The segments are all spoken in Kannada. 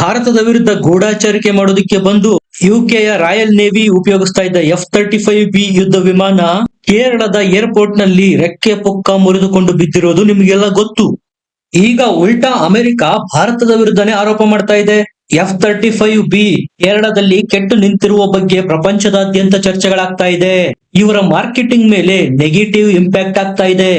ಭಾರತದ ವಿರುದ್ಧ ಗೂಢಾಚಾರಿಕೆ ಮಾಡೋದಕ್ಕೆ ಬಂದು ಯುಕೆಯ ರಾಯಲ್ ನೇವಿ ಉಪಯೋಗಿಸ್ತಾ ಇದ್ದ ಎಫ್ ತರ್ಟಿ ಫೈವ್ ಬಿ ಯುದ್ಧ ವಿಮಾನ ಕೇರಳದ ಏರ್ಪೋರ್ಟ್ನಲ್ಲಿ ರೆಕ್ಕೆ ಪೊಕ್ಕ ಮುರಿದುಕೊಂಡು ಬಿದ್ದಿರೋದು ನಿಮಗೆಲ್ಲ ಗೊತ್ತು. ಈಗ ಉಲ್ಟಾ ಅಮೆರಿಕ ಭಾರತದ ವಿರುದ್ಧನೇ ಆರೋಪ ಮಾಡ್ತಾ ಇದೆ. ಎಫ್ ತರ್ಟಿ ಫೈವ್ ಬಿ ಕೇರಳದಲ್ಲಿ ಕೆಟ್ಟು ನಿಂತಿರುವ ಬಗ್ಗೆ ಪ್ರಪಂಚದಾದ್ಯಂತ ಚರ್ಚೆಗಳಾಗ್ತಾ ಇದೆ. ಇವರ ಮಾರ್ಕೆಟಿಂಗ್ ಮೇಲೆ ನೆಗೆಟಿವ್ ಇಂಪ್ಯಾಕ್ಟ್ ಆಗ್ತಾ ಇದೆ.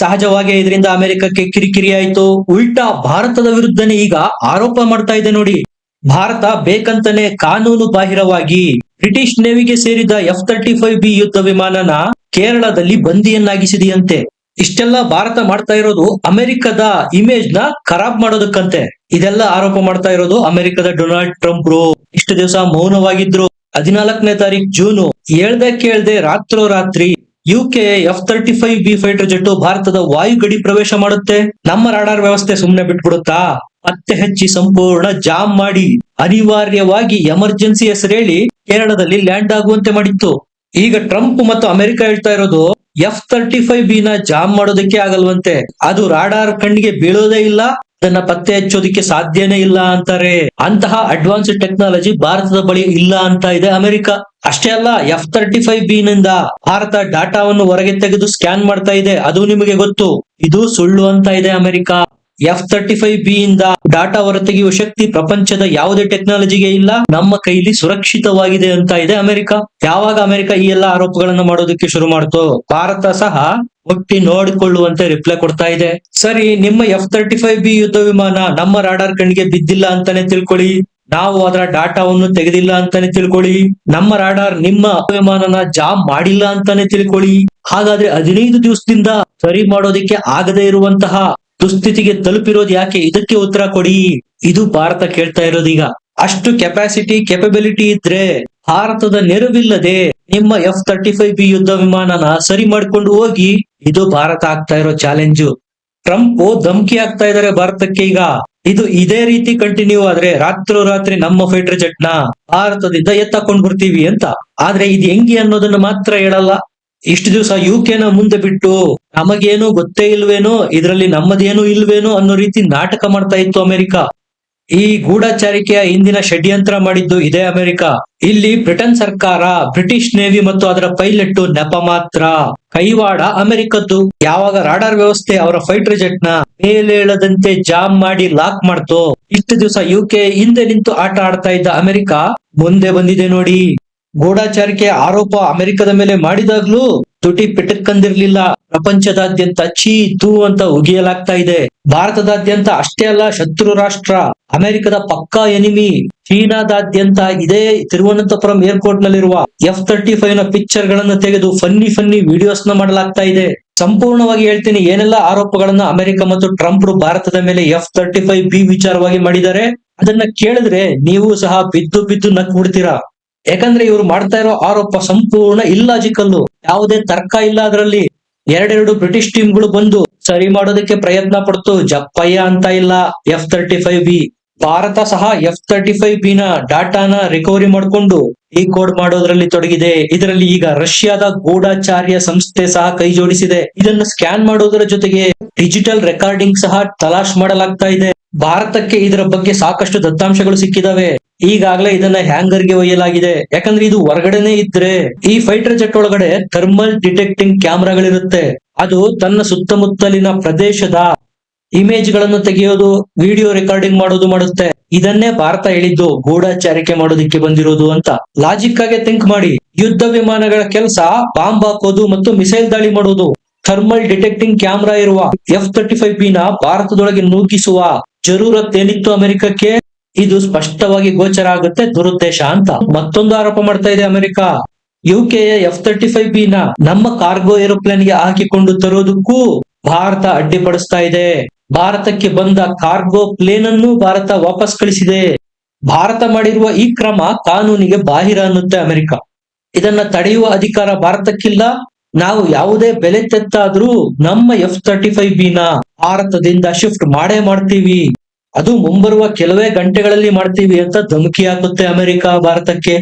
ಸಹಜವಾಗಿ ಇದರಿಂದ ಅಮೆರಿಕಕ್ಕೆ ಕಿರಿಕಿರಿ ಆಯ್ತು. ಉಲ್ಟಾ ಭಾರತದ ವಿರುದ್ಧನೇ ಈಗ ಆರೋಪ ಮಾಡ್ತಾ ಇದೆ ನೋಡಿ. ಭಾರತ ಬೇಕಂತಾನೆ ಕಾನೂನು ಬಾಹಿರವಾಗಿ ಬ್ರಿಟಿಷ್ ನೇವಿಗೆ ಸೇರಿದ ಎಫ್ ತರ್ಟಿ ಫೈವ್ ಬಿ ಯುದ್ಧ ವಿಮಾನನ ಕೇರಳದಲ್ಲಿ ಬಂದಿಯನ್ನಾಗಿಸಿದೆಯಂತೆ. ಇಷ್ಟೆಲ್ಲ ಭಾರತ ಮಾಡ್ತಾ ಇರೋದು ಅಮೆರಿಕದ ಇಮೇಜ್ನ ಖರಾಬ್ ಮಾಡೋದಕ್ಕಂತೆ. ಇದೆಲ್ಲ ಆರೋಪ ಮಾಡ್ತಾ ಇರೋದು ಅಮೆರಿಕದ ಡೊನಾಲ್ಡ್ ಟ್ರಂಪ್ ಇಷ್ಟು ದಿವಸ ಮೌನವಾಗಿದ್ರು. ಹದಿನಾಲ್ಕನೇ ತಾರೀಕು ಜೂನು. ಹೇಳ್ದೆ ಕೇಳ್ದೆ ರಾತ್ರೋರಾತ್ರಿ UK F thirty five B fighter jet ಭಾರತದ ವಾಯು ಗಡಿ ಪ್ರವೇಶ ಮಾಡುತ್ತೆ. ನಮ್ಮ ರಾಡಾರ್ ವ್ಯವಸ್ಥೆ ಸುಮ್ನೆ ಬಿಟ್ಬಿಡುತ್ತಾ? ಪತ್ತೆ ಹೆಚ್ಚಿ ಸಂಪೂರ್ಣ ಜಾಮ್ ಮಾಡಿ. ಅನಿವಾರ್ಯವಾಗಿ ಎಮರ್ಜೆನ್ಸಿ ಹೆಸರೇಳಿ ಕೇರಳದಲ್ಲಿ ಲ್ಯಾಂಡ್ ಆಗುವಂತೆ ಮಾಡಿತ್ತು. ಈಗ ಟ್ರಂಪ್ ಮತ್ತು ಅಮೆರಿಕ ಹೇಳ್ತಾ ಇರೋದು ಎಫ್ ತರ್ಟಿ ಫೈವ್ ಬಿ ನ ಜಾಮ್ ಮಾಡೋದಕ್ಕೆ ಆಗಲ್ವಂತೆ. ಅದು ರಾಡಾರ್ ಕಣ್ಣಿಗೆ ಬೀಳೋದೇ ಇಲ್ಲ. ಅದನ್ನ ಪತ್ತೆ ಹಚ್ಚೋದಿಕ್ಕೆ ಸಾಧ್ಯನೇ ಇಲ್ಲ ಅಂತಾರೆ. ಅಂತಹ ಅಡ್ವಾನ್ಸ್ ಟೆಕ್ನಾಲಜಿ ಭಾರತದ ಬಳಿ ಇಲ್ಲ ಅಂತ ಇದೆ ಅಮೆರಿಕ. ಅಷ್ಟೇ ಅಲ್ಲ ಎಫ್ ತರ್ಟಿ ಫೈವ್ ಬಿ ನಿಂದ ಭಾರತ ಡಾಟಾವನ್ನು ಹೊರಗೆ ತೆಗೆದು ಸ್ಕ್ಯಾನ್ ಮಾಡ್ತಾ ಇದೆ. ಅದು ನಿಮಗೆ ಗೊತ್ತು. ಇದು ಸುಳ್ಳು ಅಂತ ಇದೆ America. F thirty five B ಇಂದ ಡಾಟಾ ಹೊರತೆಗೆಯುವ ಶಕ್ತಿ ಪ್ರಪಂಚದ ಯಾವುದೇ ಟೆಕ್ನಾಲಜಿಗೆ ಇಲ್ಲ. ನಮ್ಮ ಕೈಲಿ ಸುರಕ್ಷಿತವಾಗಿದೆ ಅಂತ ಇದೆ ಅಮೆರಿಕ. ಯಾವಾಗ ಅಮೆರಿಕ ಈ ಎಲ್ಲ ಆರೋಪಗಳನ್ನ ಮಾಡೋದಕ್ಕೆ ಶುರು ಮಾಡ್ತೋ? ಭಾರತ ಸಹ ಒಟ್ಟಿ ನೋಡಿಕೊಳ್ಳುವಂತೆ ರಿಪ್ಲೈ ಕೊಡ್ತಾ ಇದೆ. ಸರಿ, ನಿಮ್ಮ ಎಫ್ ತರ್ಟಿ ಫೈವ್ ಬಿ ಯುದ್ಧ ವಿಮಾನ ನಮ್ಮ ರಾಡಾರ್ ಕಣ್ಣಿಗೆ ಬಿದ್ದಿಲ್ಲ ಅಂತಾನೆ ತಿಳ್ಕೊಳ್ಳಿ. ನಾವು ಅದರ ಡಾಟಾವನ್ನು ತೆಗೆದಿಲ್ಲ ಅಂತಾನೆ ತಿಳ್ಕೊಳ್ಳಿ. ನಮ್ಮ ರಾಡಾರ್ ನಿಮ್ಮ ವಿಮಾನನ ಜಾಮ್ ಮಾಡಿಲ್ಲ ಅಂತಾನೆ ತಿಳ್ಕೊಳ್ಳಿ. ಹಾಗಾದ್ರೆ ಹದಿನೈದು ದಿವಸದಿಂದ ಸರಿ ಮಾಡೋದಕ್ಕೆ ಆಗದೆ ಇರುವಂತಹ ದುಸ್ಥಿತಿಗೆ ತಲುಪಿರೋದು ಯಾಕೆ? ಇದಕ್ಕೆ ಉತ್ತರ ಕೊಡಿ. ಇದು ಭಾರತ ಕೇಳ್ತಾ ಇರೋದೀಗ ಅಷ್ಟು ಕೆಪಾಸಿಟಿ ಕೆಪಬಿಲಿಟಿ ಇದ್ರೆ ಭಾರತದ ನೆರವಿಲ್ಲದೆ ನಿಮ್ಮ ಎಫ್ ತರ್ಟಿ ಫೈವ್ ಬಿ ಯುದ್ಧ ವಿಮಾನನ ಸರಿ ಮಾಡ್ಕೊಂಡು ಹೋಗಿ ಇದು ಭಾರತ ಆಗ್ತಾ ಇರೋ ಚಾಲೆಂಜು ಟ್ರಂಪ್ ಧಮಕಿ ಆಗ್ತಾ ಇದಾರೆ ಭಾರತಕ್ಕೆ ಈಗ. ಇದು ಇದೇ ರೀತಿ ಕಂಟಿನ್ಯೂ ಆದ್ರೆ ರಾತ್ರೋರಾತ್ರಿ ನಮ್ಮ ಫೈಟರ್ ಜೆಟ್ನ ಭಾರತದಿಂದ ಎತ್ತಾಕೊಂಡ್ ಬರ್ತೀವಿ ಅಂತ. ಆದ್ರೆ ಇದು ಹೆಂಗಿ ಅನ್ನೋದನ್ನ ಮಾತ್ರ ಹೇಳಲ್ಲ. ಇಷ್ಟು ದಿವಸ ಯು ಕೆನ ಮುಂದೆ ಬಿಟ್ಟು ನಮಗೇನು ಗೊತ್ತೇ ಇಲ್ವೇನೋ, ಇದರಲ್ಲಿ ನಮ್ಮದೇನು ಇಲ್ವೇನೋ ಅನ್ನೋ ರೀತಿ ನಾಟಕ ಮಾಡ್ತಾ ಇತ್ತು ಅಮೆರಿಕ. ಈ ಗೂಢಚಾರಿಕೆಯ ಹಿಂದಿನ ಷಡ್ಯಂತ್ರ ಮಾಡಿದ್ದು ಇದೇ ಅಮೆರಿಕ. ಇಲ್ಲಿ ಬ್ರಿಟನ್ ಸರ್ಕಾರ, ಬ್ರಿಟಿಷ್ ನೇವಿ ಮತ್ತು ಅದರ ಪೈಲಟ್ ನೆಪ ಮಾತ್ರ. ಕೈವಾಡ ಅಮೆರಿಕದ್ದು. ಯಾವಾಗ ರಾಡಾರ್ ವ್ಯವಸ್ಥೆ ಅವರ ಫೈಟರ್ ಜೆಟ್ನ ಮೇಲೇಳದಂತೆ ಜಾಮ್ ಮಾಡಿ ಲಾಕ್ ಮಾಡ್ತೋ. ಇಷ್ಟು ದಿವಸ ಯುಕೆ ಹಿಂದೆ ನಿಂತು ಆಟ ಆಡ್ತಾ ಇದ್ದ ಅಮೆರಿಕ ಮುಂದೆ ಬಂದಿದೆ ನೋಡಿ. ಗೂಢಚಾರಿಕೆ ಆರೋಪ ಅಮೆರಿಕದ ಮೇಲೆ ಮಾಡಿದಾಗ್ಲೂ ತುಟಿ ಪಿಟಕ್ಕಂದಿರ್ಲಿಲ್ಲ ಪ್ರಪಂಚದಾದ್ಯಂತ ಚೀ, ತೂ ಅಂತ ಉಗಿಯಲಾಗ್ತಾ ಇದೆ. ಭಾರತದಾದ್ಯಂತ ಅಷ್ಟೇ ಅಲ್ಲ, ಶತ್ರು ರಾಷ್ಟ್ರ. ಅಮೆರಿಕದ ಪಕ್ಕಾ ಎನಿಮಿ. ಚೀನಾದಾದ್ಯಂತ ಇದೇ ತಿರುವನಂತಪುರಂ ಏರ್ಪೋರ್ಟ್ ನಲ್ಲಿರುವ ಎಫ್ ತರ್ಟಿ ಫೈವ್ನ ಪಿಕ್ಚರ್ ಗಳನ್ನ ತೆಗೆದು ಫನ್ನಿ ಫನ್ನಿ ವಿಡಿಯೋಸ್ನ ಮಾಡಲಾಗ್ತಾ ಇದೆ. ಸಂಪೂರ್ಣವಾಗಿ ಹೇಳ್ತೀನಿ, ಏನೆಲ್ಲ ಆರೋಪಗಳನ್ನ ಅಮೆರಿಕ ಮತ್ತು ಟ್ರಂಪ್ ಭಾರತದ ಮೇಲೆ ಎಫ್ ತರ್ಟಿ ಫೈವ್ ಬಿ ವಿಚಾರವಾಗಿ ಮಾಡಿದ್ದಾರೆ, ಅದನ್ನ ಕೇಳಿದ್ರೆ ನೀವು ಸಹ ಬಿದ್ದು ಬಿದ್ದು ನಕ್ ಬಿಡ್ತೀರಾ ಯಾಕಂದ್ರೆ ಇವ್ರು ಮಾಡ್ತಾ ಇರೋ ಆರೋಪ ಸಂಪೂರ್ಣ ಇಲ್ಲಾಜಿಕಲ್ಲು ಯಾವುದೇ ತರ್ಕ ಇಲ್ಲ ಅದರಲ್ಲಿ. ಎರಡೆರಡು ಬ್ರಿಟಿಷ್ ಟೀಮ್ಗಳು ಬಂದು ಸರಿ ಮಾಡೋದಕ್ಕೆ ಪ್ರಯತ್ನ ಪಡ್ತು. ಜಪ್ಪಯ್ಯ ಅಂತ ಇಲ್ಲ F thirty five B Bharat ಸಹ ಎಫ್ ತರ್ಟಿ ಫೈವ್ ಬಿ ನ ಡಾಟಾನ ರಿಕವರಿ ಮಾಡಿಕೊಂಡು ಈ ಕೋಡ್ ಮಾಡೋದ್ರಲ್ಲಿ ತೊಡಗಿದೆ. ಇದರಲ್ಲಿ ಈಗ ರಷ್ಯಾದ ಗೂಢಾಚಾರ್ಯ ಸಂಸ್ಥೆ ಸಹ ಕೈ ಜೋಡಿಸಿದೆ. ಇದನ್ನು ಸ್ಕ್ಯಾನ್ ಮಾಡೋದರ ಜೊತೆಗೆ ಡಿಜಿಟಲ್ ರೆಕಾರ್ಡಿಂಗ್ ಸಹ ತಲಾಶ್ ಮಾಡಲಾಗ್ತಾ ಇದೆ. ಭಾರತಕ್ಕೆ ಇದರ ಬಗ್ಗೆ ಸಾಕಷ್ಟು ದತ್ತಾಂಶಗಳು ಸಿಕ್ಕಿದಾವೆ. ಈಗಾಗಲೇ ಇದನ್ನ ಹ್ಯಾಂಗರ್ಗೆ ಒಯ್ಯಲಾಗಿದೆ. ಯಾಕಂದ್ರೆ ಇದು ಹೊರಗಡೆನೆ ಇದ್ರೆ ಈ ಫೈಟರ್ ಜೆಟ್ ಒಳಗಡೆ ಥರ್ಮಲ್ ಡಿಟೆಕ್ಟಿಂಗ್ ಕ್ಯಾಮ್ರಾಗಳಿರುತ್ತೆ. ಅದು ತನ್ನ ಸುತ್ತಮುತ್ತಲಿನ ಪ್ರದೇಶದ ಇಮೇಜ್ಗಳನ್ನು ತೆಗೆಯೋದು, ವಿಡಿಯೋ ರೆಕಾರ್ಡಿಂಗ್ ಮಾಡೋದು ಮಾಡುತ್ತೆ. ಇದನ್ನೇ ಭಾರತ ಹೇಳಿದ್ದು, ಗೂಢಾಚಾರಿಕೆ ಮಾಡೋದಕ್ಕೆ ಬಂದಿರೋದು ಅಂತ. ಲಾಜಿಕ್ ಆಗಿ ಥಿಂಕ್ ಮಾಡಿ. ಯುದ್ಧ ವಿಮಾನಗಳ ಕೆಲಸ, ಬಾಂಬ್ ಹಾಕೋದು ಮತ್ತು ಮಿಸೈಲ್ ದಾಳಿ ಮಾಡೋದು. ಥರ್ಮಲ್ ಡಿಟೆಕ್ಟಿಂಗ್ ಕ್ಯಾಮ್ರಾ ಇರುವ ಎಫ್ ತರ್ಟಿ ಫೈವ್ ಬಿ ನ ಭಾರತದೊಳಗೆ ನೂಕಿಸುವ ಜರೂರತ್ ಏನಿತ್ತು ಅಮೆರಿಕಕ್ಕೆ? ಇದು ಸ್ಪಷ್ಟವಾಗಿ ಗೋಚರ ಆಗುತ್ತೆ, ದುರುದ್ದೇಶ ಅಂತ. ಮತ್ತೊಂದು ಆರೋಪ ಮಾಡ್ತಾ ಇದೆ ಅಮೆರಿಕ. ಯುಕೆಯ ಎಫ್ ತರ್ಟಿ ಫೈವ್ ಬಿ ನ ನಮ್ಮ ಕಾರ್ಗೋ ಏರೋಪ್ಲೇನ್ಗೆ ಹಾಕಿಕೊಂಡು ತರೋದಕ್ಕೂ ಭಾರತ ಅಡ್ಡಿಪಡಿಸ್ತಾ ಇದೆ. ಭಾರತಕ್ಕೆ ಬಂದ ಕಾರ್ಗೋ ಪ್ಲೇನ್ ಅನ್ನು ಭಾರತ ವಾಪಸ್ ಕಳಿಸಿದೆ. ಭಾರತ ಮಾಡಿರುವ ಈ ಕ್ರಮ ಕಾನೂನಿಗೆ ಬಾಹಿರ ಅನ್ನುತ್ತೆ ಅಮೆರಿಕ. ಇದನ್ನ ತಡೆಯುವ ಅಧಿಕಾರ ಭಾರತಕ್ಕಿಲ್ಲ. ನಾವು ಯಾವುದೇ ಬೆಲೆ ತೆತ್ತಾದ್ರೂ ನಮ್ಮ ಎಫ್ ತರ್ಟಿ ಫೈವ್ ಬಿ ನ ಭಾರತದಿಂದ ಶಿಫ್ಟ್ ಮಾಡೇ ಮಾಡ್ತೀವಿ. ಅದು ಮುಂಬರುವ ಕೆಲವೇ ಗಂಟೆಗಳಲ್ಲಿ ಮಾಡ್ತೀವಿ ಅಂತ ಧಮಕಿ ಹಾಕುತ್ತೆ ಅಮೆರಿಕ ಭಾರತಕ್ಕೆ.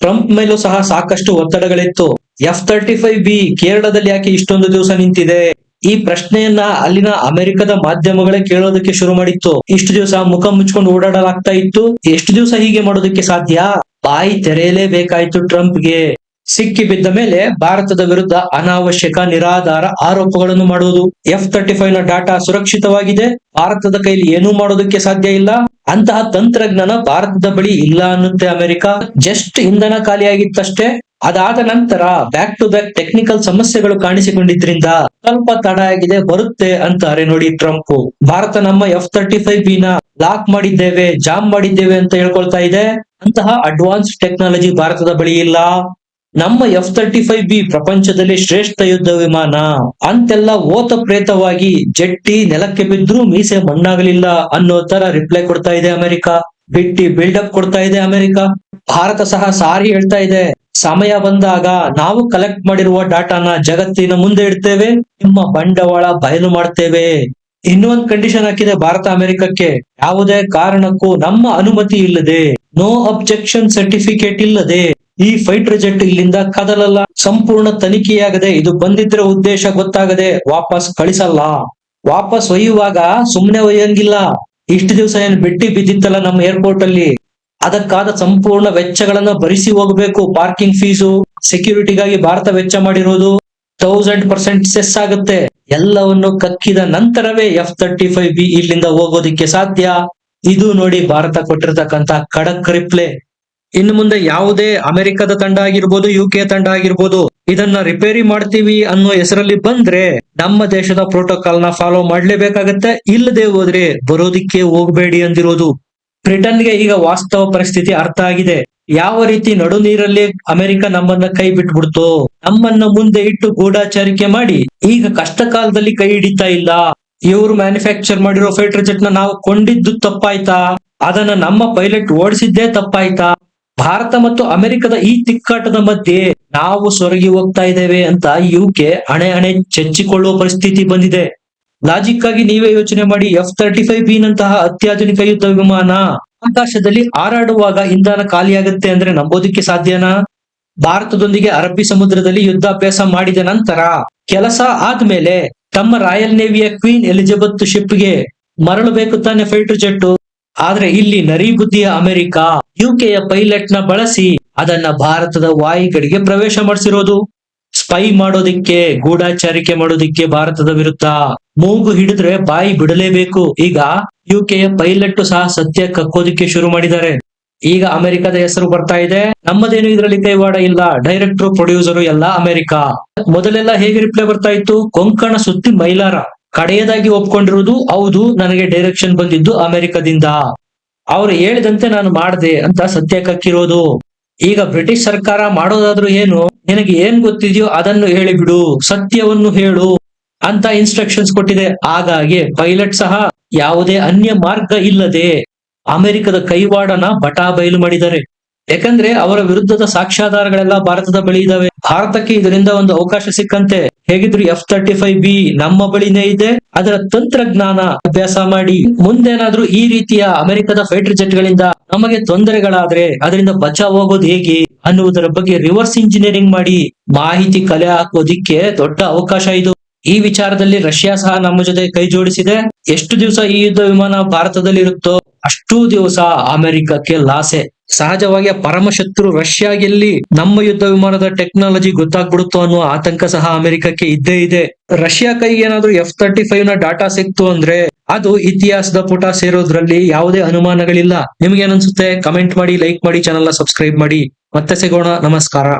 ಟ್ರಂಪ್ ಮೇಲೂ ಸಹ ಸಾಕಷ್ಟು ಒತ್ತಡಗಳಿತ್ತು. ಎಫ್ ತರ್ಟಿ ಫೈವ್ ಬಿ ಕೇರಳದಲ್ಲಿ ಯಾಕೆ ಇಷ್ಟೊಂದು ದಿವಸ ನಿಂತಿದೆ? ಈ ಪ್ರಶ್ನೆಯನ್ನ ಅಲ್ಲಿನ ಅಮೆರಿಕದ ಮಾಧ್ಯಮಗಳೇ ಕೇಳೋದಕ್ಕೆ ಶುರು ಮಾಡಿತ್ತು. ಇಷ್ಟು ದಿವಸ ಮುಖ ಮುಚ್ಕೊಂಡು ಓಡಾಡಲಾಗ್ತಾ ಇತ್ತು. ಎಷ್ಟು ದಿವಸ ಹೀಗೆ ಮಾಡೋದಕ್ಕೆ ಸಾಧ್ಯ? ಬಾಯಿ ತೆರೆಯಲೇಬೇಕಾಯ್ತು ಟ್ರಂಪ್ಗೆ. ಸಿಕ್ಕಿ ಬಿದ್ದ ಮೇಲೆ ಭಾರತದ ವಿರುದ್ಧ ಅನಾವಶ್ಯಕ ನಿರಾಧಾರ ಆರೋಪಗಳನ್ನು ಮಾಡುವುದು. ಎಫ್ ತರ್ಟಿ ಫೈವ್ನ ಡಾಟಾ ಸುರಕ್ಷಿತವಾಗಿದೆ. ಭಾರತದ ಕೈಲಿ ಏನೂ ಮಾಡೋದಕ್ಕೆ ಸಾಧ್ಯ ಇಲ್ಲ. ಅಂತಹ ತಂತ್ರಜ್ಞಾನ ಭಾರತದ ಬಳಿ ಇಲ್ಲ ಅನ್ನುತ್ತೆ ಅಮೆರಿಕ. ಜಸ್ಟ್ ಇಂಧನ ಖಾಲಿಯಾಗಿತ್ತಷ್ಟೇ. ಅದಾದ ನಂತರ ಬ್ಯಾಕ್ ಟು ಬ್ಯಾಕ್ ಟೆಕ್ನಿಕಲ್ ಸಮಸ್ಯೆಗಳು ಕಾಣಿಸಿಕೊಂಡಿದ್ರಿಂದ ಸ್ವಲ್ಪ ತಡ ಆಗಿದೆ, ಬರುತ್ತೆ ಅಂತಾರೆ ನೋಡಿ ಟ್ರಂಪ್ ಭಾರತ ನಮ್ಮ ಎಫ್ ತರ್ಟಿ ಫೈವ್ ಬಿ ನ ಲಾಕ್ ಮಾಡಿದ್ದೇವೆ ಜಾಮ್ ಮಾಡಿದ್ದೇವೆ ಅಂತ ಹೇಳ್ಕೊಳ್ತಾ ಇದೆ. ಅಂತಹ ಅಡ್ವಾನ್ಸ್ ಟೆಕ್ನಾಲಜಿ ಭಾರತದ ಬಳಿ ಇಲ್ಲ. ನಮ್ಮ ಎಫ್ ತರ್ಟಿ ಫೈವ್ ಬಿ ಪ್ರಪಂಚದಲ್ಲಿ ಶ್ರೇಷ್ಠ ಯುದ್ಧ ವಿಮಾನ. ಅಂತೆಲ್ಲ ಓತ ಪ್ರೇತವಾಗಿ ಜಟ್ಟಿ ನೆಲಕ್ಕೆ ಬಿದ್ರೂ ಮೀಸೆ ಮಣ್ಣಾಗಲಿಲ್ಲ ಅನ್ನೋ ತರ ರಿಪ್ಲೈ ಕೊಡ್ತಾ ಇದೆ ಅಮೆರಿಕ. ಬಿಟ್ಟಿ ಬಿಲ್ಡಪ್ ಕೊಡ್ತಾ ಇದೆ ಅಮೆರಿಕ. ಭಾರತ ಸಹ ಸಾರಿ ಹೇಳ್ತಾ ಇದೆ. ಸಮಯ ಬಂದಾಗ ನಾವು ಕಲೆಕ್ಟ್ ಮಾಡಿರುವ ಡಾಟಾನ ಜಗತ್ತಿನ ಮುಂದೆ ಇಡ್ತೇವೆ. ನಿಮ್ಮ ಬಂಡವಾಳ ಬಯಲು ಮಾಡ್ತೇವೆ. ಇನ್ನೊಂದು ಕಂಡೀಷನ್ ಹಾಕಿದೆ ಭಾರತ ಅಮೆರಿಕಕ್ಕೆ. ಯಾವುದೇ ಕಾರಣಕ್ಕೂ ನಮ್ಮ ಅನುಮತಿ ಇಲ್ಲದೆ ನೋ ಅಬ್ಜೆಕ್ಷನ್ ಸರ್ಟಿಫಿಕೇಟ್ ಇಲ್ಲದೆ, ಈ ಫೈಟರ್ ಜೆಟ್ ಇಲ್ಲಿಂದ ಕದಲಲ್ಲ. ಸಂಪೂರ್ಣ ತನಿಖೆಯಾಗದೆ ಇದು ಬಂದಿದ್ರ ಉದ್ದೇಶ ಗೊತ್ತಾಗದೆ ವಾಪಸ್ ಕಳಿಸಲ್ಲ. ವಾಪಸ್ ಒಯ್ಯುವಾಗ ಸುಮ್ಮನೆ ಒಯ್ಯಂಗಿಲ್ಲ. ಇಷ್ಟು ದಿವಸ ಏನು ಬಿಟ್ಟಿ ಬಿದ್ದಿತ್ತಲ್ಲ ನಮ್ಮ ಏರ್ಪೋರ್ಟ್ ಅಲ್ಲಿ? ಅದಕ್ಕಾದ ಸಂಪೂರ್ಣ ವೆಚ್ಚಗಳನ್ನ ಭರಿಸಿ ಹೋಗ್ಬೇಕು. ಪಾರ್ಕಿಂಗ್ ಫೀಸು ಸೆಕ್ಯೂರಿಟಿಗಾಗಿ ಭಾರತ ವೆಚ್ಚ ಮಾಡಿರೋದು ತೌಸಂಡ್ ಪರ್ಸೆಂಟ್ ಸೆಸ್ ಆಗುತ್ತೆ. ಎಲ್ಲವನ್ನು ಕಕ್ಕಿದ ನಂತರವೇ ಎಫ್ ತರ್ಟಿ ಫೈವ್ ಬಿ ಇಲ್ಲಿಂದ ಹೋಗೋದಿಕ್ಕೆ ಸಾಧ್ಯ. ಇದು ನೋಡಿ ಭಾರತ ಕೊಟ್ಟಿರ್ತಕ್ಕಂತ ಖಡಕ್ ರಿಪ್ಲೆ ಇನ್ನು ಮುಂದೆ ಯಾವುದೇ ಅಮೆರಿಕದ ತಂಡ ಆಗಿರ್ಬೋದು ಯು ಕೆ ತಂಡ ಆಗಿರ್ಬೋದು ಇದನ್ನ ರಿಪೇರಿ ಮಾಡ್ತೀವಿ ಅನ್ನೋ ಹೆಸರಲ್ಲಿ ಬಂದ್ರೆ ನಮ್ಮ ದೇಶದ ಪ್ರೋಟೋಕಾಲ್ನ ಫಾಲೋ ಮಾಡ್ಲೇಬೇಕಾಗತ್ತೆ. ಇಲ್ಲದೆ ಹೋದ್ರೆ ಬರೋದಿಕ್ಕೆ ಹೋಗ್ಬೇಡಿ ಅಂದಿರೋದು. ಬ್ರಿಟನ್ಗೆ ಈಗ ವಾಸ್ತವ ಪರಿಸ್ಥಿತಿ ಅರ್ಥ ಆಗಿದೆ. ಯಾವ ರೀತಿ ನಡು ನೀರಲ್ಲಿ ಅಮೆರಿಕ ನಮ್ಮನ್ನ ಕೈ ಬಿಟ್ಬಿಡ್ತು, ನಮ್ಮನ್ನ ಮುಂದೆ ಇಟ್ಟು ಗೂಢಾಚಾರಿಕೆ ಮಾಡಿ, ಈಗ ಕಷ್ಟ ಕಾಲದಲ್ಲಿ ಕೈ ಹಿಡಿತಾ ಇಲ್ಲ. ಇವರು ಮ್ಯಾನುಫ್ಯಾಕ್ಚರ್ ಮಾಡಿರೋ ಫೈಟರ್ ಜೆಟ್ನ ನಾವು ಕೊಂಡಿದ್ದು ತಪ್ಪಾಯ್ತಾ? ಅದನ್ನ ನಮ್ಮ ಪೈಲಟ್ ಓಡಿಸಿದ್ದೇ ತಪ್ಪಾಯ್ತಾ? ಭಾರತ ಮತ್ತು ಅಮೆರಿಕದ ಈ ತಿಕ್ಕಾಟದ ಮಧ್ಯೆ ನಾವು ಸೊರಗಿ ಹೋಗ್ತಾ ಇದ್ದೇವೆ ಅಂತ ಯುಕೆ ಹಣೆ ಹಣೆ ಚಚ್ಚಿಕೊಳ್ಳುವ ಪರಿಸ್ಥಿತಿ ಬಂದಿದೆ. ಲಾಜಿಕ್ ಆಗಿ ನೀವೇ ಯೋಚನೆ ಮಾಡಿ ಎಫ್ ತರ್ಟಿ ಫೈವ್ ಬಿ ನಂತಹ ಅತ್ಯಾಧುನಿಕ ಯುದ್ಧ ವಿಮಾನ ಆಕಾಶದಲ್ಲಿ ಹಾರಾಡುವಾಗ ಇಂಧನ ಖಾಲಿಯಾಗುತ್ತೆ ಅಂದ್ರೆ ನಂಬೋದಕ್ಕೆ ಸಾಧ್ಯನಾ? ಭಾರತದೊಂದಿಗೆ ಅರಬ್ಬಿ ಸಮುದ್ರದಲ್ಲಿ ಯುದ್ಧಾಭ್ಯಾಸ ಮಾಡಿದ ನಂತರ ಕೆಲಸ ಆದ್ಮೇಲೆ ತಮ್ಮ ರಾಯಲ್ ನೇವಿಯ ಕ್ವೀನ್ ಎಲಿಜಬೆತ್ ಶಿಪ್ಗೆ ಮರಳಬೇಕು ತಾನೆ ಫೈಟರ್ ಜೆಟ್ ಆದ್ರೆ ಇಲ್ಲಿ ನರಿ ಬುದ್ಧಿಯ ಅಮೆರಿಕ, ಯುಕೆಯ ಪೈಲಟ್ನ ಬಳಸಿ ಅದನ್ನ ಭಾರತದ ವಾಯುಗಳಿಗೆ ಪ್ರವೇಶ ಮಾಡಿಸಿರೋದು. ಸ್ಪೈ ಮಾಡೋದಿಕ್ಕೆ, ಗೂಢಾಚಾರಿಕೆ ಮಾಡೋದಿಕ್ಕೆ ಭಾರತದ ವಿರುದ್ಧ ಮೂಗು ಹಿಡಿದ್ರೆ ಬಾಯಿ ಬಿಡಲೇಬೇಕು. ಈಗ ಯುಕೆಯ ಪೈಲಟ್ ಸಹ ಸತ್ಯ ಕಕ್ಕೋದಿಕ್ಕೆ ಶುರು ಮಾಡಿದ್ದಾರೆ. ಈಗ ಅಮೆರಿಕದ ಹೆಸರು ಬರ್ತಾ ಇದೆ. ನಮ್ಮದೇನು ಇದರಲ್ಲಿ ಕೈವಾಡ ಇಲ್ಲ. ಡೈರೆಕ್ಟರ್, ಪ್ರೊಡ್ಯೂಸರು ಎಲ್ಲ ಅಮೆರಿಕ. ಮೊದಲೆಲ್ಲ ಹೇಗೆ ರಿಪ್ಲೈ ಬರ್ತಾ ಇತ್ತು? ಕೊಂಕಣ ಸುತ್ತಿ ಮೈಲಾರ. ಕಡೆಯದಾಗಿ ಒಪ್ಕೊಂಡಿರುವುದು, ಹೌದು, ನನಗೆ ಡೈರೆಕ್ಷನ್ ಬಂದಿದ್ದು ಅಮೆರಿಕದಿಂದ. ಅವ್ರು ಹೇಳಿದಂತೆ ನಾನು ಮಾಡಿದೆ ಅಂತ ಸತ್ಯ ಕಕ್ಕಿರೋದು. ಈಗ ಬ್ರಿಟಿಷ್ ಸರ್ಕಾರ ಮಾಡೋದಾದ್ರೂ ಏನು? ನಿನಗೆ ಏನ್ ಗೊತ್ತಿದೆಯೋ ಅದನ್ನು ಹೇಳಿಬಿಡು ಸತ್ಯವನ್ನು ಹೇಳು ಅಂತ ಇನ್ಸ್ಟ್ರಕ್ಷನ್ಸ್ ಕೊಟ್ಟಿದೆ. ಹಾಗಾಗಿ ಪೈಲಟ್ ಸಹ ಯಾವುದೇ ಅನ್ಯ ಮಾರ್ಗ ಇಲ್ಲದೆ ಅಮೆರಿಕದ ಕೈವಾಡನ ಬಟಾ ಬಯಲು ಮಾಡಿದ್ದಾರೆ. ಯಾಕಂದ್ರೆ ಅವರ ವಿರುದ್ಧದ ಸಾಕ್ಷ್ಯಾಧಾರಗಳೆಲ್ಲ ಭಾರತದ ಬಳಿ ಇದಾವೆ. ಭಾರತಕ್ಕೆ ಇದರಿಂದ ಒಂದು ಅವಕಾಶ ಸಿಕ್ಕಂತೆ. ಹೇಗಿದ್ರು ಎಫ್ ತರ್ಟಿ ಫೈವ್ ಬಿ ನಮ್ಮ ಬಳಿನೇ ಇದೆ. ಅದರ ತಂತ್ರಜ್ಞಾನ ಅಭ್ಯಾಸ ಮಾಡಿ ಮುಂದೇನಾದ್ರೂ ಈ ರೀತಿಯ ಅಮೆರಿಕದ ಫೈಟರ್ ಜೆಟ್ ಗಳಿಂದ ನಮಗೆ ತೊಂದರೆಗಳಾದ್ರೆ ಅದರಿಂದ ಬಚಾವ್ ಹೋಗೋದು ಹೇಗೆ ಅನ್ನುವುದರ ಬಗ್ಗೆ ರಿವರ್ಸ್ ಇಂಜಿನಿಯರಿಂಗ್ ಮಾಡಿ ಮಾಹಿತಿ ಕಲೆ ಹಾಕೋದಿಕ್ಕೆ ದೊಡ್ಡ ಅವಕಾಶ ಇದು. ಈ ವಿಚಾರದಲ್ಲಿ ರಷ್ಯಾ ಸಹ ನಮ್ಮ ಜೊತೆ ಕೈ ಜೋಡಿಸಿದೆ. ಎಷ್ಟು ದಿವಸ ಈ ಯುದ್ಧ ವಿಮಾನ ಭಾರತದಲ್ಲಿ ಇರುತ್ತೋ ಅಷ್ಟೂ ದಿವಸ ಅಮೆರಿಕಕ್ಕೆ ಲಾಸೆ. ಸಹಜವಾಗಿ ಆ ಪರಮಶತ್ರು ರಷ್ಯಾ ಗೆಲ್ಲಿ ನಮ್ಮ ಯುದ್ಧ ವಿಮಾನದ ಟೆಕ್ನಾಲಜಿ ಗೊತ್ತಾಗ್ಬಿಡುತ್ತೋ ಅನ್ನೋ ಆತಂಕ ಸಹ ಅಮೆರಿಕಕ್ಕೆ ಇದ್ದೇ ಇದೆ. ರಷ್ಯಾ ಕೈಗೆ ಏನಾದ್ರೂ ಎಫ್ ತರ್ಟಿ ಫೈವ್ನ ಡಾಟಾ ಸಿಕ್ತು ಅಂದ್ರೆ ಅದು ಇತಿಹಾಸದ ಪುಟ ಸೇರೋದ್ರಲ್ಲಿ ಯಾವುದೇ ಅನುಮಾನಗಳಿಲ್ಲ. ನಿಮ್ಗೆ ಏನನ್ಸುತ್ತೆ? ಕಮೆಂಟ್ ಮಾಡಿ, ಲೈಕ್ ಮಾಡಿ ಚಾನೆಲ್ನ ಸಬ್ಸ್ಕ್ರೈಬ್ ಮಾಡಿ. ಮತ್ತೆ ಸಿಗೋಣ. ನಮಸ್ಕಾರ.